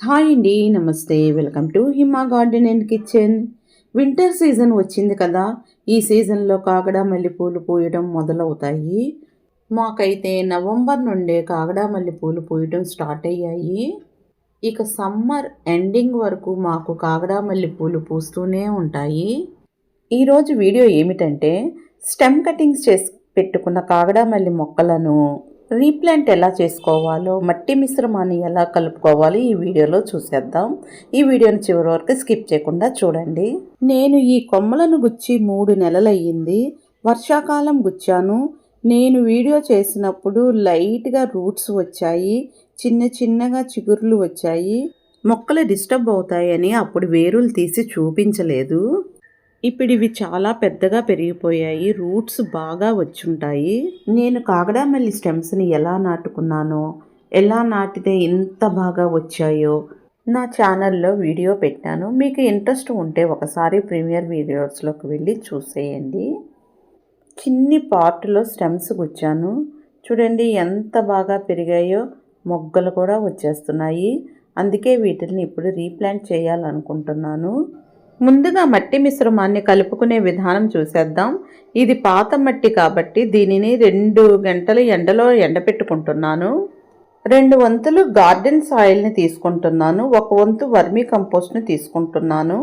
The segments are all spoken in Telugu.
హాయ్ అండి నమస్తే. Welcome to Hima garden and kitchen. Winter season వచ్చింది కదా ఈ సీజన్లో కాగడా మల్లెపూలు పూయడం మొదలవుతాయి. మాకైతే నవంబర్ నుండే కాగడా మల్లెపూలు పూయడం స్టార్ట్ అయ్యాయి. ఇక సమ్మర్ ఎండింగ్ వరకు మాకు కాగడా మల్లెపూలు పూస్తూనే ఉంటాయి. ఈరోజు వీడియో ఏమిటంటే స్టెమ్ కటింగ్స్ చేసి పెట్టుకున్న కాగడా మల్లి మొక్కలను రీప్లాంట్ ఎలా చేసుకోవాలో మట్టి మిశ్రమాన్ని ఎలా కలుపుకోవాలి ఈ వీడియోలో చూసేద్దాం. ఈ వీడియోని చివరి వరకు స్కిప్ చేయకుండా చూడండి. నేను ఈ కొమ్మలను గుచ్చి మూడు నెలలయ్యింది. వర్షాకాలం గుచ్చాను. నేను వీడియో చేసినప్పుడు లైట్గా రూట్స్ వచ్చాయి. చిన్న చిన్నగా చిగుర్లు వచ్చాయి. మొక్కలు డిస్టర్బ్ అవుతాయని అప్పుడు వేరులు తీసి చూపించలేదు. ఇప్పుడు ఇవి చాలా పెద్దగా పెరిగిపోయాయి. రూట్స్ బాగా వచ్చుంటాయి. నేను కాగడామల్లి స్టెమ్స్ని ఎలా నాటుకున్నానో ఎలా నాటితే ఇంత బాగా వచ్చాయో నా ఛానల్లో వీడియో పెట్టాను. మీకు ఇంట్రెస్ట్ ఉంటే ఒకసారి ప్రీమియర్ వీడియోస్లోకి వెళ్ళి చూసేయండి. చిన్ని పార్ట్లో స్టెమ్స్ గుచ్చాను. చూడండి ఎంత బాగా పెరిగాయో మొగ్గలు కూడా వచ్చేస్తున్నాయి. అందుకే వీటిని ఇప్పుడు రీప్లాంట్ చేయాలనుకుంటున్నాను. ముందుగా మట్టి మిశ్రమాన్ని కలుపుకునే విధానం చూసేద్దాం. ఇది పాత మట్టి కాబట్టి దీనిని రెండు గంటలు ఎండలో ఎండపెట్టుకుంటున్నాను రెండు వంతులు గార్డెన్ సాయిల్ని తీసుకుంటున్నాను. ఒక వంతు వర్మీ కంపోస్ట్ని తీసుకుంటున్నాను.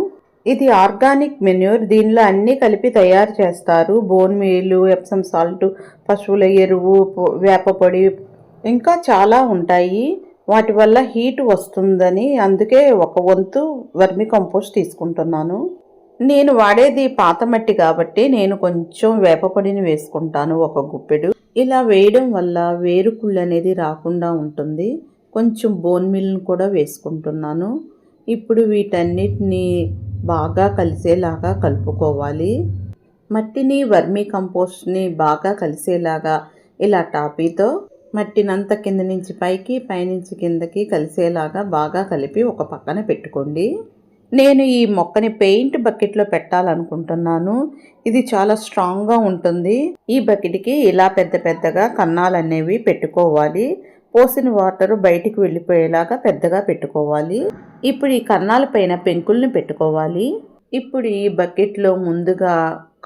ఇది ఆర్గానిక్ మెన్యూర్. దీనిలో అన్నీ కలిపి తయారు చేస్తారు. బోన్ మీలు ఎప్సమ్ సాల్ట్ పశువుల ఎరువు వేప పొడి ఇంకా చాలా ఉంటాయి. వాటి వల్ల హీట్ వస్తుందని అందుకే ఒక వంతు వర్మి కంపోస్ట్ తీసుకుంటున్నాను. నేను వాడేది పాత మట్టి కాబట్టి నేను కొంచెం వేపపొడిని వేసుకుంటాను ఒక గుప్పెడు. ఇలా వేయడం వల్ల వేరుకుళ్ళు అనేది రాకుండా ఉంటుంది. కొంచెం బోన్ మిల్ని కూడా వేసుకుంటున్నాను. ఇప్పుడు వీటన్నిటిని బాగా కలిసేలాగా కలుపుకోవాలి. మట్టిని వర్మీ కంపోస్ట్ని బాగా కలిసేలాగా ఇలా టాపీతో మట్టినంత కింద నుంచి పైకి పైనుంచి కిందకి కలిసేలాగా బాగా కలిపి ఒక పక్కన పెట్టుకోండి. నేను ఈ మొక్కని పెయింట్ బకెట్లో పెట్టాలనుకుంటున్నాను. ఇది చాలా స్ట్రాంగ్గా ఉంటుంది. ఈ బకెట్కి ఇలా పెద్ద పెద్దగా కన్నాలు అనేవి పెట్టుకోవాలి. పోసిన వాటర్ బయటికి వెళ్ళిపోయేలాగా పెద్దగా పెట్టుకోవాలి. ఇప్పుడు ఈ కన్నాల పైన పెంకుల్ని పెట్టుకోవాలి. ఇప్పుడు ఈ బకెట్లో ముందుగా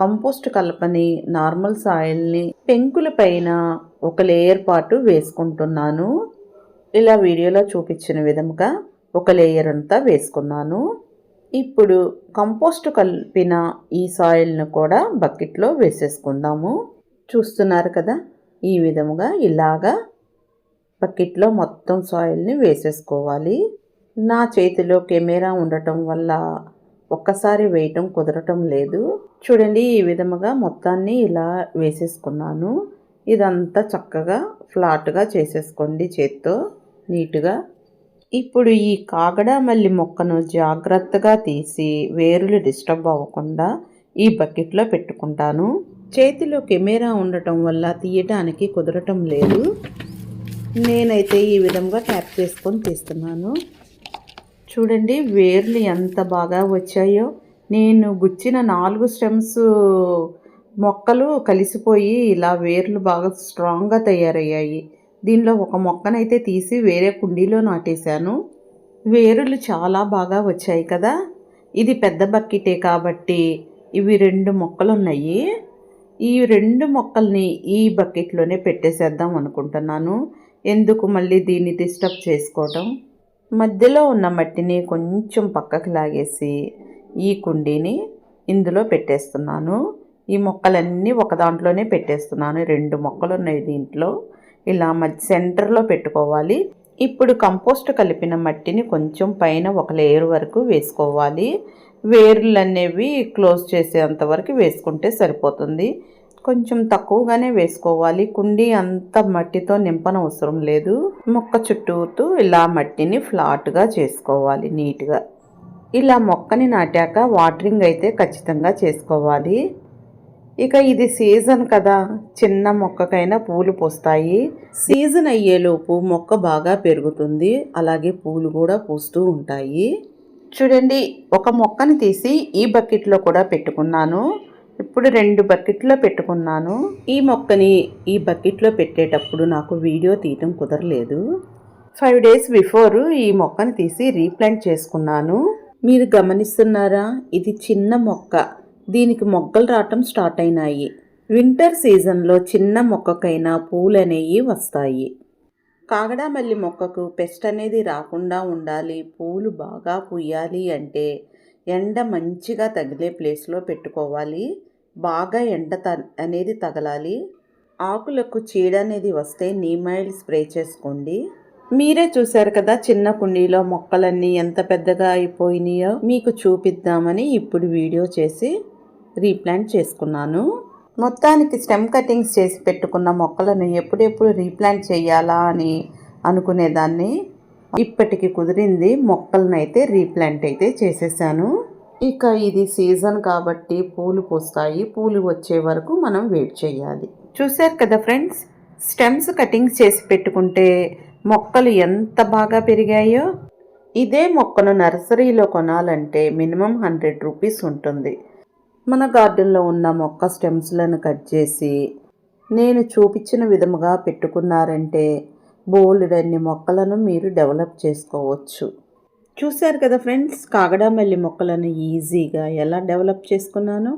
కంపోస్ట్ కలపని నార్మల్ సాయిల్ని పెంకుల పైన ఒక లేయర్ పాటు వేసుకుంటున్నాను. ఇలా వీడియోలో చూపించిన విధముగా ఒక లేయర్ అంతా వేసుకున్నాను. ఇప్పుడు కంపోస్ట్ కలిపిన ఈ సాయిల్ను కూడా బకెట్లో వేసేసుకుందాము. చూస్తున్నారు కదా ఈ విధముగా ఇలాగా బకెట్లో మొత్తం సాయిల్ని వేసేసుకోవాలి. నా చేతిలో కెమెరా ఉండటం వల్ల ఒక్కసారి వేయటం కుదరటం లేదు. చూడండి ఈ విధముగా మొత్తాన్ని ఇలా వేసేసుకున్నాను. ఇదంతా చక్కగా ఫ్లాట్గా చేసేసుకోండి చేత్తో నీట్గా. ఇప్పుడు ఈ కాగడ మల్లి మొక్కను జాగ్రత్తగా తీసి వేరులు డిస్టర్బ్ అవ్వకుండా ఈ బకెట్లో పెట్టుకుంటాను. చేతిలో కెమెరా ఉండటం వల్ల తీయటానికి కుదరటం లేదు. నేనైతే ఈ విధంగా ట్యాప్ చేసుకొని తీస్తున్నాను. చూడండి వేర్లు ఎంత బాగా వచ్చాయో. నేను గుచ్చిన నాలుగు స్టెమ్స్ మొక్కలు కలిసిపోయి ఇలా వేర్లు బాగా స్ట్రాంగ్గా తయారయ్యాయి. దీనిలో ఒక మొక్కనైతే తీసి వేరే కుండీలో నాటేశాను. వేరులు చాలా బాగా వచ్చాయి కదా. ఇది పెద్ద బకెటే కాబట్టి ఇవి రెండు మొక్కలు ఉన్నాయి ఈ రెండు మొక్కల్ని ఈ బకెట్లోనే పెట్టేసేద్దాం అనుకుంటున్నాను. ఎందుకు మళ్ళీ దీన్ని డిస్టర్బ్ చేసుకోవటం? మధ్యలో ఉన్న మట్టిని కొంచెం పక్కకు లాగేసి ఈ కుండీని ఇందులో పెట్టేస్తున్నాను. ఈ మొక్కలన్నీ ఒక దాంట్లోనే పెట్టేస్తున్నాను. రెండు మొక్కలు ఉన్నాయి దీంట్లో. ఇలా మధ్య సెంటర్లో పెట్టుకోవాలి. ఇప్పుడు కంపోస్ట్ కలిపిన మట్టిని కొంచెం పైన ఒక లేయర్ వరకు వేసుకోవాలి. వేర్లు అనేవి క్లోజ్ చేసేంత వరకు వేసుకుంటే సరిపోతుంది. కొంచెం తక్కువగానే వేసుకోవాలి. కుండీ అంత మట్టితో నింపనవసరం లేదు. మొక్క చుట్టూతూ ఇలా మట్టిని ఫ్లాట్గా చేసుకోవాలి నీట్గా. ఇలా మొక్కని నాటాక వాటరింగ్ అయితే ఖచ్చితంగా చేసుకోవాలి. ఇక ఇది సీజన్ కదా. చిన్న మొక్కకైనా పూలు పూస్తాయి. సీజన్ అయ్యేలోపు మొక్క బాగా పెరుగుతుంది. అలాగే పూలు కూడా పూస్తూ ఉంటాయి. చూడండి ఒక మొక్కని తీసి ఈ బకెట్లో కూడా పెట్టుకున్నాను. ఇప్పుడు రెండు బకెట్లో పెట్టుకున్నాను. ఈ మొక్కని ఈ బకెట్లో పెట్టేటప్పుడు నాకు వీడియో తీయటం కుదరలేదు. ఫైవ్ డేస్ బిఫోర్ ఈ మొక్కను తీసి రీప్లాంట్ చేసుకున్నాను. మీరు గమనిస్తున్నారా? ఇది చిన్న మొక్క. దీనికి మొగ్గలు రావటం స్టార్ట్ అయినాయి. వింటర్ సీజన్లో చిన్న మొక్కకైనా పూలు అనేవి వస్తాయి. కాగడామల్లి మొక్కకు పెస్ట్ అనేది రాకుండా ఉండాలి పూలు బాగా పూయాలి అంటే ఎండ మంచిగా తగిలే ప్లేస్లో పెట్టుకోవాలి బాగా ఎండ త అనేది తగలాలి. ఆకులకు చీడ అనేది వస్తే నీమాయిల్ స్ప్రే చేసుకోండి. మీరే చూశారు కదా చిన్న కుండీలో మొక్కలన్నీ ఎంత పెద్దగా అయిపోయినాయో? మీకు చూపిద్దామని ఇప్పుడు వీడియో చేసి రీప్లాంట్ చేసుకున్నాను. మొత్తానికి స్టెమ్ కటింగ్స్ చేసి పెట్టుకున్న మొక్కలను ఎప్పుడెప్పుడు రీప్లాంట్ చేయాలా అని అనుకునేదాన్ని. ఇప్పటికి కుదిరింది మొక్కలను అయితే రీప్లాంట్ అయితే చేసేసాను. ఇక ఇది సీజన్ కాబట్టి పూలు పూస్తాయి. పూలు వచ్చే వరకు మనం వెయిట్ చేయాలి. చూశారు కదా ఫ్రెండ్స్ స్టెమ్స్ కటింగ్స్ చేసి పెట్టుకుంటే మొక్కలు ఎంత బాగా పెరిగాయో? ఇదే మొక్కను నర్సరీలో కొనాలంటే మినిమం హండ్రెడ్ రూపీస్ ఉంటుంది. మన గార్డెన్లో ఉన్న మొక్క స్టెమ్స్లను కట్ చేసి నేను చూపించిన విధముగా పెట్టుకున్నారంటే బోల్డన్ని మొక్కలను మీరు డెవలప్ చేసుకోవచ్చు. చూశారు కదా ఫ్రెండ్స్ కాగడామల్లి మొక్కలను ఈజీగా ఎలా డెవలప్ చేసుకున్నానో?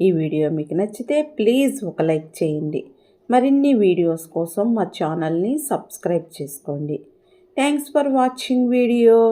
ఈ వీడియో మీకు నచ్చితే ప్లీజ్ ఒక లైక్ చేయండి. మరిన్ని వీడియోస్ కోసం మా ఛానల్ని సబ్స్క్రైబ్ చేసుకోండి. Thanks for watching video.